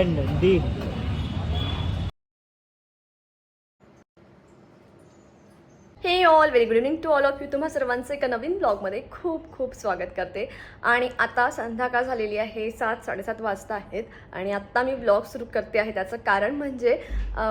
Done deal हे all very good evening to all of you तुम्हा सर्वांचं एका नवीन ब्लॉगमध्ये खूप खूप स्वागत करते. आणि आता संध्याकाळ झालेली आहे सात साडेसात वाजता आहेत. आणि आत्ता मी ब्लॉग सुरू करते आहे. त्याचं कारण म्हणजे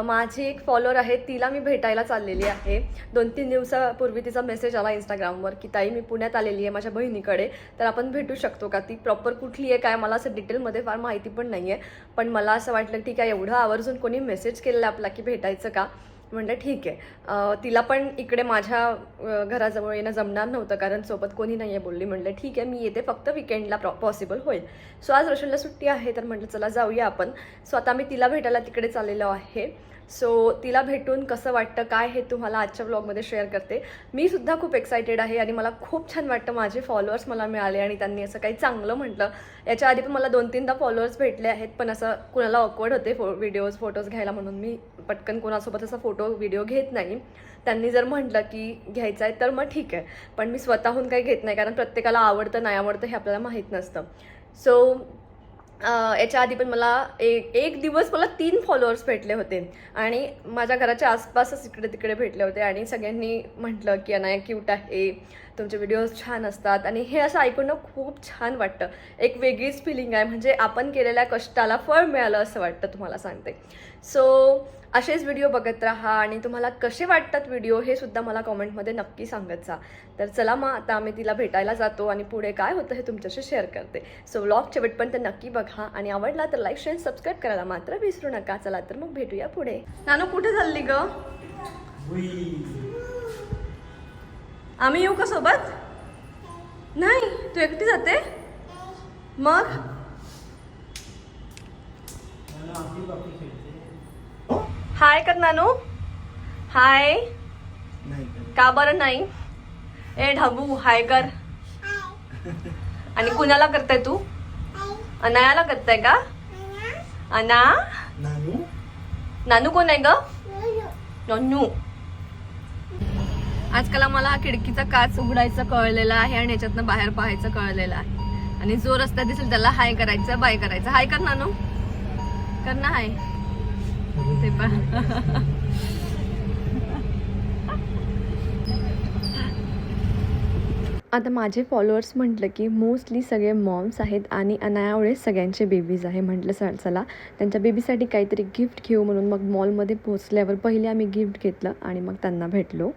माझी एक फॉलोअर आहे तिला मी भेटायला चाललेली आहे. दोन तीन दिवसापूर्वी तिचा मेसेज आला इंस्टाग्रामवर की ताई मी पुण्यात आलेली आहे माझ्या बहिणीकडे. तर आपण भेटू शकतो का? ती प्रॉपर कुठली आहे काय? मला असं डिटेलमध्ये फार माहिती पण नाही आहे पण मला असं वाटलं ठीक आहे एवढं आवर्जून कोणी मेसेज केलेला आपला की भेटायचं का? म्हणलं ठीक आहे. तिला पण इकडे माझ्या घराजवळ येणं जमणार नव्हतं कारण सोबत कोणी नाही आहे बोलली. म्हणलं ठीक आहे मी येते फक्त विकेंडला प्रॉ पॉसिबल होईल. सो आज रोशनला सुट्टी आहे तर म्हटलं चला जाऊया आपण. सो आता मी तिला भेटायला तिकडे चाललेलो आहे. सो तिला भेटून कसं वाटतं काय हे तुम्हाला आजच्या ब्लॉगमध्ये शेअर करते? मी सुद्धा खूप एक्सायटेड आहे आणि मला खूप छान वाटतं माझे फॉलोअर्स मला मिळाले आणि त्यांनी असं काही चांगलं म्हटलं. याच्या आधी पण मला दोन तीनदा फॉलोअर्स भेटले आहेत पण असं कुणाला ऑकवर्ड होते फो व्हिडिओज फोटोज घ्यायला म्हणून. मी पटकन कोणासोबत असा फोटो व्हिडिओ घेत नाही. त्यांनी जर म्हटलं की घ्यायचं आहे तर मग ठीक आहे. पण मी स्वतःहून काही घेत नाही कारण प्रत्येकाला आवडतं नाही आवडतं हे आपल्याला माहीत नसतं. सो याच्या आधी पण मला एक एक दिवस मला तीन फॉलोअर्स भेटले होते. आणि माझ्या घराच्या आसपासच इकडे तिकडे भेटले होते. आणि सगळ्यांनी म्हटलं की अनाया क्यूट आहे. तुमचे व्हिडिओज छान असतात. आणि हे असं ऐकून खूप छान वाटतं. एक वेगळीच फिलिंग आहे. म्हणजे आपण केलेल्या कष्टाला फळ मिळालं असं वाटतं तुम्हाला सांगते. सो असेच व्हिडिओ बघत राहा. आणि तुम्हाला कसे वाटतात व्हिडिओ हे सुद्धा मला कॉमेंटमध्ये नक्की सांगत जा. तर चला मग आता आम्ही तिला भेटायला जातो आणि पुढे काय होतं हे तुमच्याशी शेअर करते. सो व्लॉग शेवटपर्यंत नक्की बघा. आणि आवडला तर लाईक शेअर सबस्क्राईब करायला मात्र विसरू नका. चला तर मग भेटूया पुढे. नानू कुठे चालली ग? आम्ही येऊ का सोबत? नाही तू एकटी जाते? मग? हाय कर नानू हाय का बरं नाही? ए ढबू हाय कर. आणि कुणाला करताय तू? अनायाला करताय का? अना? नानू? नानू कोण आहे ग? नन्नू. आजकाल मला खिडकीचा काच उघडायचं कळलेलं आहे आणि याच्यातनं बाहेर पाहायचं कळलेलं आहे. आणि जो रस्ता दिसेल त्याला हाय करायचं बाय करायचं. हाय कर नानू. कर ना हाय. ते पण. आता माझे फॉलोअर्स म्हटलं की मोस्टली सगळे मॉम्स आहेत आणि अनायावळे सगळ्यांचे बेबीज आहे म्हटलं सर चला. त्यांच्या बेबीसाठी काहीतरी गिफ्ट घेऊ म्हणून मग मॉलमध्ये पोहोचल्यावर पहिले आम्ही गिफ्ट घेतलं आणि मग त्यांना भेटलो.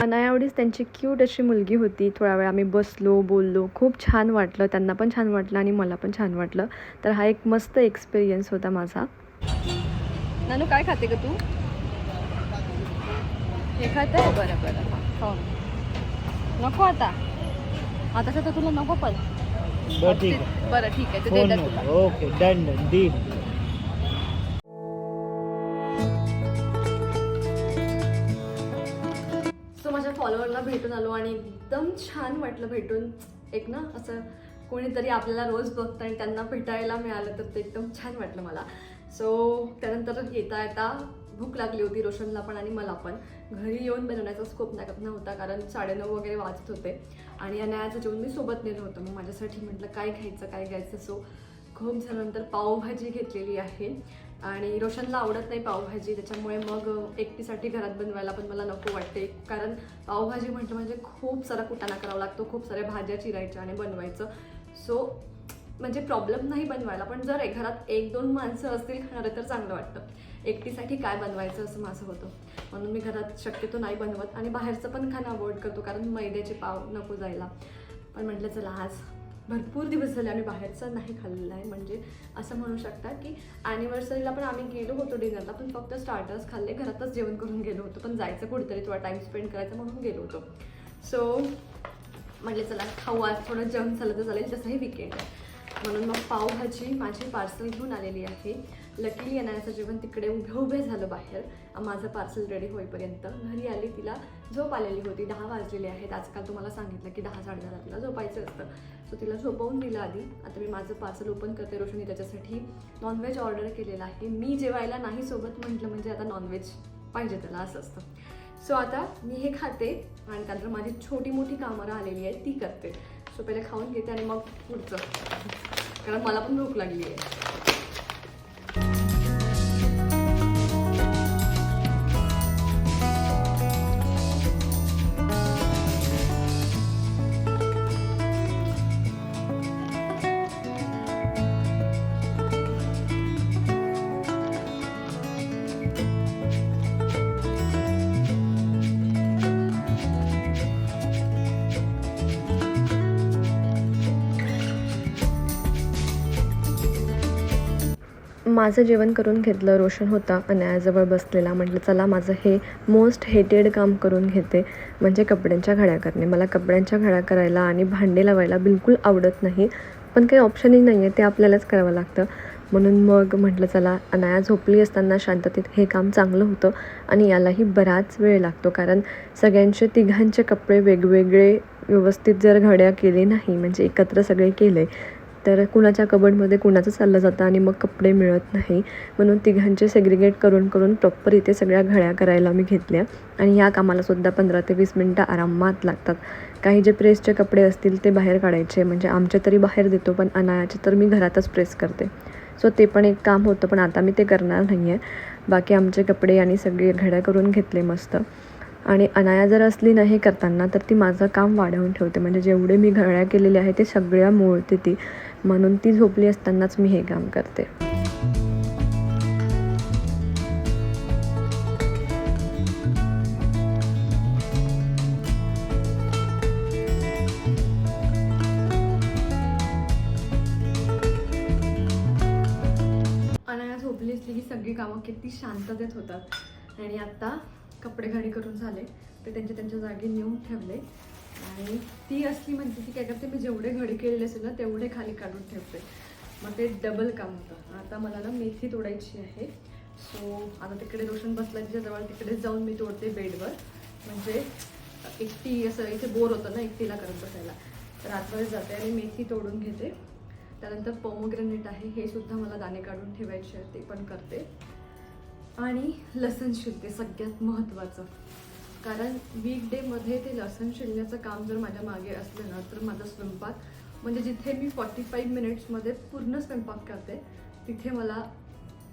अनायावडीच त्यांची क्यूट अशी मुलगी होती. थोडा वेळ आम्ही बसलो बोललो. खूप छान वाटलं. त्यांना पण छान वाटलं आणि मला पण छान वाटलं. तर हा एक मस्त एक्सपिरियन्स होता माझा. नानू काय खाते का तू? हे खात आहे बरं बरं. हो. नको आता. आता तर तुला नको पण. बरं ठीक आहे. बरं ठीक आहे. ते फोन देतात तुला. Okay done deal. सो माझ्या फॉलोअरला भेटून आलो आणि एकदम छान वाटलं भेटून. एक ना असं कोणीतरी आपल्याला रोज बघतं आणि त्यांना भेटायला मिळालं तर ते एकदम छान वाटलं मला. सो त्यानंतर येता येता भूक लागली होती रोशनला पण आणि मला पण. घरी येऊन बनवण्याचा स्कोप नाही नव्हता कारण साडेनऊ वगैरे वाजत होते. आणि अनायाचं जेवण मी सोबत नेलं होतं. मग माझ्यासाठी म्हटलं काय घ्यायचं काय घ्यायचं? सो खूप झाल्यानंतर पावभाजी घेतलेली आहे. आणि रोशनला आवडत नाही पावभाजी त्याच्यामुळे मग एकटीसाठी घरात बनवायला पण मला नको वाटते. कारण पावभाजी म्हटलं म्हणजे खूप सारा कुटाणा करावा लागतो खूप साऱ्या भाज्या चिरायच्या आणि बनवायचं. सो म्हणजे प्रॉब्लेम नाही बनवायला पण जर घरात एक दोन माणसं असतील खाणारे तर चांगलं वाटतं. एकटीसाठी काय बनवायचं असं माझं होतं. म्हणून मी घरात शक्यतो नाही बनवत आणि बाहेरचं पण खाणं अवॉइड करतो कारण मैद्याचे पाव नको जायला. पण म्हटलं चला आज भरपूर दिवस झाले आम्ही बाहेरचं नाही खाल्लेलं आहे. म्हणजे असं म्हणू शकता की ॲनिव्हर्सरीला पण आम्ही गेलो होतो डिनरला पण फक्त स्टार्टर्स खाल्ले घरातच जेवण करून गेलो होतो. पण जायचं कुठेतरी थोडा टाईम स्पेंड करायचा म्हणून गेलो होतो. सो म्हटलं चला खाऊ आज थोडं जेवण झालं तर चालेल तसंही विकेंड आहे. म्हणून मग पावभाजी माझी पार्सल घेऊन आलेली आहे. लकीली येण्याचं जेवण तिकडे उभे उभे झालं बाहेर. माझं पार्सल रेडी होईपर्यंत घरी आली तिला झोप आलेली होती. दहा वाजलेले आहेत. आजकाल तुम्हाला सांगितलं की दहा साडे दहाला तिला झोपायचं असतं. सो तिला झोपवून दिलं आधी. आता मी माझं पार्सल ओपन करते रोशनी. त्याच्यासाठी नॉनव्हेज ऑर्डर केलेलं आहे. मी जेवायला नाही सोबत म्हटलं म्हणजे आता नॉनव्हेज पाहिजे त्याला असं असतं. सो आता मी हे खाते आणि त्यानंतर माझी छोटी मोठी कामं आलेली आहे ती करते. सो पहिले खाऊन घेते आणि मग पुढचं. कारण मला पण भूक लागली आहे माझं जेवण करून घेतलं रोशन होता अनायाजवळ बसलेला म्हटलं चला माझं हे मोस्ट हेटेड काम करून घेते म्हणजे कपड्यांच्या घड्या करणे. मला कपड्यांच्या घड्या करायला आणि भांडे लावायला बिलकुल आवडत नाही पण काही ऑप्शनही नाही आहे ते आपल्यालाच करावं लागतं. म्हणून मग म्हटलं चला अनाया झोपली असताना शांततेत हे काम चांगलं होतं आणि यालाही बराच वेळ लागतो कारण सगळ्यांचे तिघांचे कपडे वेगवेगळे व्यवस्थित जर घड्या केले नाही म्हणजे एकत्र सगळे केले तर कुणाच्या कबडमध्ये कुणाचं चाललं जातं आणि मग कपडे मिळत नाही. म्हणून तिघांचे सेग्रिगेट करून करून प्रॉपर इथे सगळ्या घड्या करायला मी घेतल्या. आणि या कामालासुद्धा पंधरा ते वीस मिनटं आरामात लागतात. काही जे प्रेसचे कपडे असतील ते बाहेर काढायचे. म्हणजे आमचे तरी बाहेर देतो पण अनायाचे तर मी घरातच प्रेस करते. सो ते पण एक काम होतं पण आता मी ते करणार नाही आहे बाकी आमचे कपडे आणि सगळे घड्या करून घेतले मस्त. आणि अनाया जर असली नाही करताना तर ती माझं काम वाढवून ठेवते. म्हणजे जेवढे मी घड्या केलेले आहे ते सगळ्या मोडते ती. म्हणून ती झोपली असतानाच मी हे काम करते. अनाया झोपली असली की सगळी कामं किती शांततेत होतात. आणि आता कपडे घडी करून झाले. ते त्यांच्या त्यांच्या जागी नेऊन ठेवले. आणि ती असली म्हणजे ती काय करते मी जेवढे घडी केलेले असेल ना तेवढे खाली काढून ठेवते. मग ते डबल काम होतं. आता मला ना मेथी तोडायची आहे. सो आता तिकडे रोशन बसल्याच्या जवळ तिकडे जाऊन मी तोडते बेडवर. म्हणजे एकटी असं इथे बोर होतं ना एकटीला करत बसायला. तर आतमध्ये जाते आणि मेथी तोडून घेते. त्यानंतर पोमोग्रेनेट आहे हे सुद्धा मला दाणे काढून ठेवायचे आहे ते पण करते. आणि लसण शिलते सगळ्यात महत्त्वाचं कारण वीकडेमध्ये ते लसण शिलण्याचं काम जर माझ्या मागे असलं ना तर माझा स्वयंपाक म्हणजे जिथे मी फॉर्टी फाईव्ह मिनिट्समध्ये पूर्ण स्वयंपाक करते तिथे मला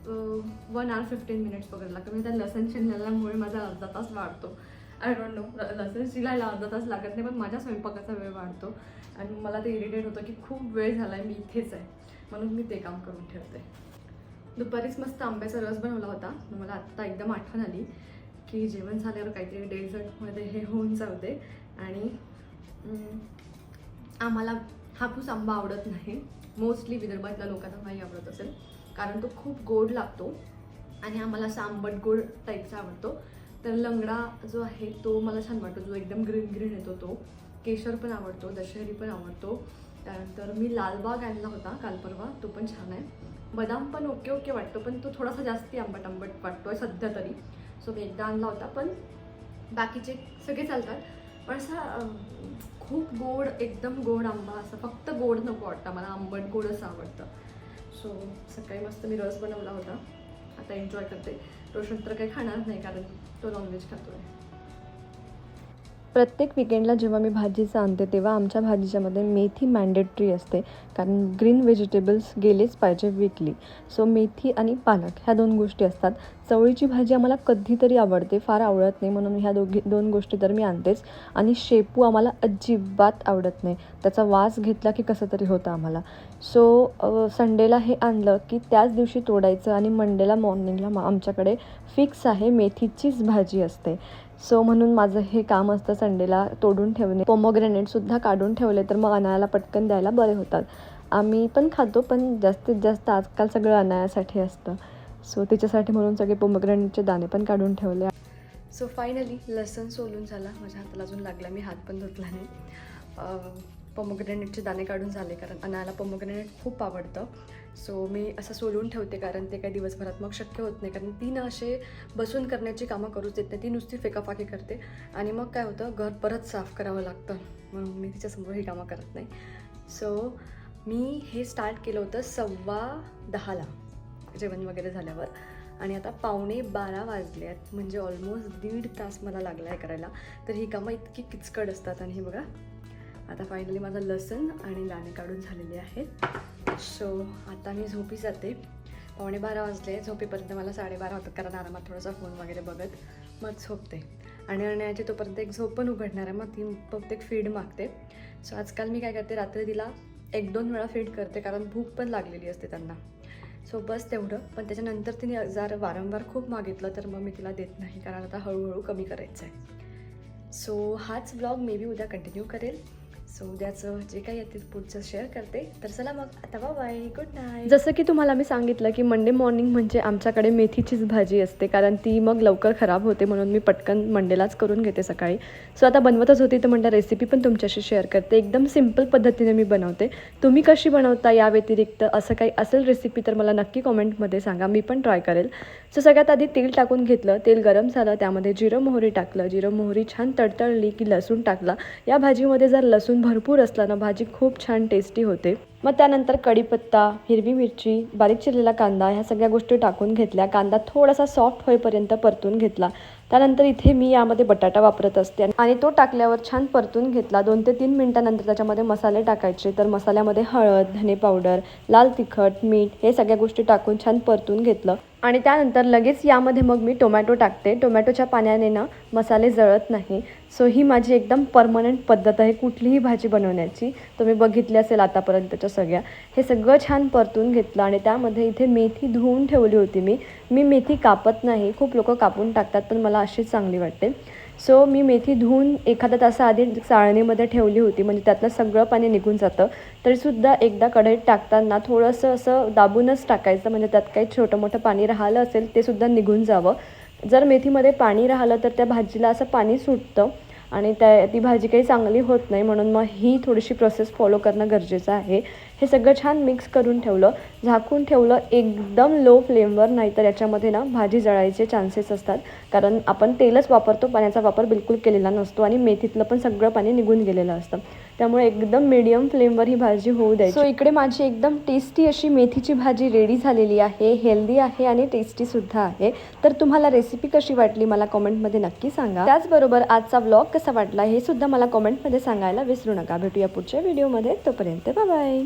वन आवर फिफ्टीन मिनिट्स पकडायला लागतं. म्हणजे त्या लसण शिलण्यामुळे माझा अर्धा तास वाढतो. आय डोंट नो लसण शिलायला अर्धा तास लागत नाही पण माझ्या स्वयंपाकाचा वेळ वाढतो. आणि मला ते इरिटेट होतं की खूप वेळ झाला आहे मी इथेच आहे. म्हणून मी ते काम करून ठेवते. दुपारीच मस्त आंब्याचा रस बनवला होता. मला आत्ता एकदम आठवण आली की जेवण झाल्यावर काहीतरी डेझर्टमध्ये हे होऊन जाऊ दे आणि आम्हाला हापूस आंबा आवडत नाही. मोस्टली विदर्भातल्या लोकांना नाही आवडत असेल. कारण तो खूप गोड लागतो. आणि आम्हाला असा आंबट गोड टाईपचा आवडतो. तर लंगडा जो आहे तो मला छान वाटतो. जो एकदम ग्रीन ग्रीन येतो तो. केशर पण आवडतो दशहरी पण आवडतो. त्यानंतर मी लालबाग आणला होता काल परवा. तो पण छान आहे. बदाम पण ओके ओके वाटतो पण तो थोडासा जास्ती आंबट आंबट वाटतोय सध्या तरी. सो मी एकदा आणला होता पण बाकीचे सगळे चालतात. पण असा खूप गोड एकदम गोड आंबा असं फक्त गोड नको वाटतं मला आंबट गोड असं आवडतं. सो सकाळी मस्त मी रस बनवला होता. आता एन्जॉय करते. रोशन तर काही खाणार नाही कारण तो नॉनव्हेज आहे प्रत्येक विकेंडला जेव्हा मी भाजीचं आणते तेव्हा आमच्या भाजीच्यामध्ये मेथी मॅन्डेटरी असते. कारण ग्रीन व्हेजिटेबल्स गेलेच पाहिजे वीकली सो मेथी आणि पालक ह्या दोन गोष्टी असतात. चवळीची भाजी आम्हाला कधीतरी आवडते फार आवडत नाही. म्हणून ह्या दोघी दोन गोष्टी तर मी आणतेच. आणि शेपू आम्हाला अजिबात आवडत नाही. त्याचा वास घेतला की कसं तरी होतं आम्हाला. सो संडेला हे आणलं की त्याच दिवशी तोडायचं आणि मंडेला मॉर्निंगला आमच्याकडे फिक्स आहे मेथीचीच भाजी असते. सो म्हणून माझं हे काम असतं संडेला तोडून ठेवणे. पोमोग्रेनेटसुद्धा काढून ठेवले तर मग अनायाला पटकन द्यायला बरे होतात. आम्ही पण खातो पण जास्तीत जास्त आजकाल सगळं अनायासाठी असतं. सो तिच्यासाठी म्हणून सगळे पोमोग्रेनेटचे दाणे पण काढून ठेवले. सो फायनली लसण सोलून झाला. माझ्या हाताला अजून लागला मी हात पण धुतला नाही. पोमोग्रेनेटचे दाणे काढून झाले कारण अनायाला पोमोग्रेनेट खूप आवडतं. सो मी असं सोलून ठेवते कारण ते काही दिवसभरात मग शक्य होत नाही. कारण ती ना असे बसून करण्याची कामं करूच देत नाही. ती नुसती फेकाफाकी करते. आणि मग काय होतं? घर परत साफ करावं लागतं. म्हणून मी तिच्यासमोर ही कामं करत नाही. सो मी हे स्टार्ट केलं होतं सव्वा दहाला. जेवण वगैरे झाल्यावर. आणि आता पावणे बारा वाजले आहेत. म्हणजे ऑलमोस्ट दीड तास मला लागला आहे करायला. तर ही कामं इतकी किचकट असतात. आणि हे बघा. आता फायनली माझं लसण आणि लाणे काढून झालेले आहेत. सो आता मी झोपी जाते. पावणे बारा वाजले झोपेपर्यंत मला साडेबारा होतात कारण आरामात थोडासा फोन वगैरे बघत मग झोपते. आणि अण्याची तोपर्यंत एक झोप पण उघडणार आहे मग ती बहुतेक फीड मागते. सो आजकाल मी काय करते रात्री तिला एक दोन वेळा फीड करते कारण भूक पण लागलेली असते त्यांना. सो बस तेवढं. पण त्याच्यानंतर तिने जर वारंवार खूप मागितलं तर मग मी तिला देत नाही कारण आता हळूहळू कमी करायचं आहे सो हाच ब्लॉग मे बी उद्या कंटिन्यू करेल. सो उद्याचं जे काही येतील पुढचं शेअर करते. तर चला मग आता बाय गुड नाईट जसं की तुम्हाला मी सांगितलं की मंडे मॉर्निंग म्हणजे आमच्याकडे मेथीचीच भाजी असते कारण ती मग लवकर खराब होते म्हणून मी पटकन मंडेलाच करून घेते सकाळी. सो आता बनवतच होती तर म्हणलं रेसिपी पण तुमच्याशी शेअर करते. एकदम सिंपल पद्धतीने मी बनवते. तुम्ही कशी बनवता या व्यतिरिक्त असं काही असेल रेसिपी तर मला नक्की कॉमेंटमध्ये सांगा मी पण ट्राय करेल. सो सगळ्यात आधी तेल टाकून घेतलं तेल गरम झालं त्यामध्ये जिरं मोहरी टाकलं. जिरं मोहरी छान तडतडली की लसूण टाकला. या भाजीमध्ये जर लसूण भरपूर असला ना भाजी खूप छान टेस्टी होते. मग त्यानंतर कढीपत्ता हिरवी मिरची बारीक चिरलेला कांदा ह्या सगळ्या गोष्टी टाकून घेतल्या. कांदा थोडासा सॉफ्ट होईपर्यंत परतून घेतला. त्यानंतर इथे मी यामध्ये बटाटा वापरत असते आणि तो टाकल्यावर छान परतून घेतला. दोन ते तीन मिनिटानंतर त्याच्यामध्ये मसाले टाकायचे. तर मसाल्यामध्ये हळद धने पावडर लाल तिखट मीठ हे सगळ्या गोष्टी टाकून छान परतून घेतलं. आणि त्यानंतर लगेच यामध्ये मग मी टोमॅटो टाकते. टोमॅटोच्या पाण्याने ना मसाले जळत नाही. सो ही माझी एकदम परमनंट पद्धत आहे कुठलीही भाजी बनवण्याची. तुम्ही बघितली असेल आतापर्यंतच्या सगळ्या. हे सगळं छान परतून घेतलं आणि त्यामध्ये इथे मेथी धुवून ठेवली होती मी. मी मेथी कापत नाही. खूप लोक कापून टाकतात पण मला अशीच चांगली वाटते. सो मी मेथी धुवून एखाद्या तासाआधी चाळणीमध्ये ठेवली होती. म्हणजे त्यातलं सगळं पाणी निघून जातं. तरीसुद्धा एकदा कढईत टाकताना थोडंसं असं दाबूनच टाकायचं. म्हणजे त्यात काही छोटं मोठं पाणी राहिलं असेल ते सुद्धा निघून जावं. जर मेथीमध्ये पाणी राहिलं तर त्या भाजीला असं पाणी सुटतं. आणि त्या ती भाजी काही चांगली होत नाही. म्हणून मग ही थोडीशी प्रोसेस फॉलो करणं गरजेचं आहे. हे सगळं छान मिक्स करून ठेवलं. झाकून ठेवलं एकदम लो फ्लेमवर नाहीतर याच्यामध्ये ना भाजी जळायचे चान्सेस असतात. कारण आपण तेलच वापरतो पाण्याचा वापर बिलकुल केलेला नसतो आणि मेथीतलं पण सगळं पाणी निघून गेलेलं असतं. त्यामुळे एकदम मिडियम फ्लेमवर ही भाजी होऊ द्यायची. सो इकडे माझी एकदम टेस्टी अशी मेथीची भाजी रेडी झालेली आहे हेल्दी आहे आणि टेस्टीसुद्धा आहे. तर तुम्हाला रेसिपी कशी वाटली मला कॉमेंटमध्ये नक्की सांगा. त्याचबरोबर आजचा व्लॉग कसा वाटला हे सुद्धा मला कॉमेंटमध्ये सांगायला विसरू नका. भेटूया पुढच्या व्हिडिओमध्ये तोपर्यंत बाय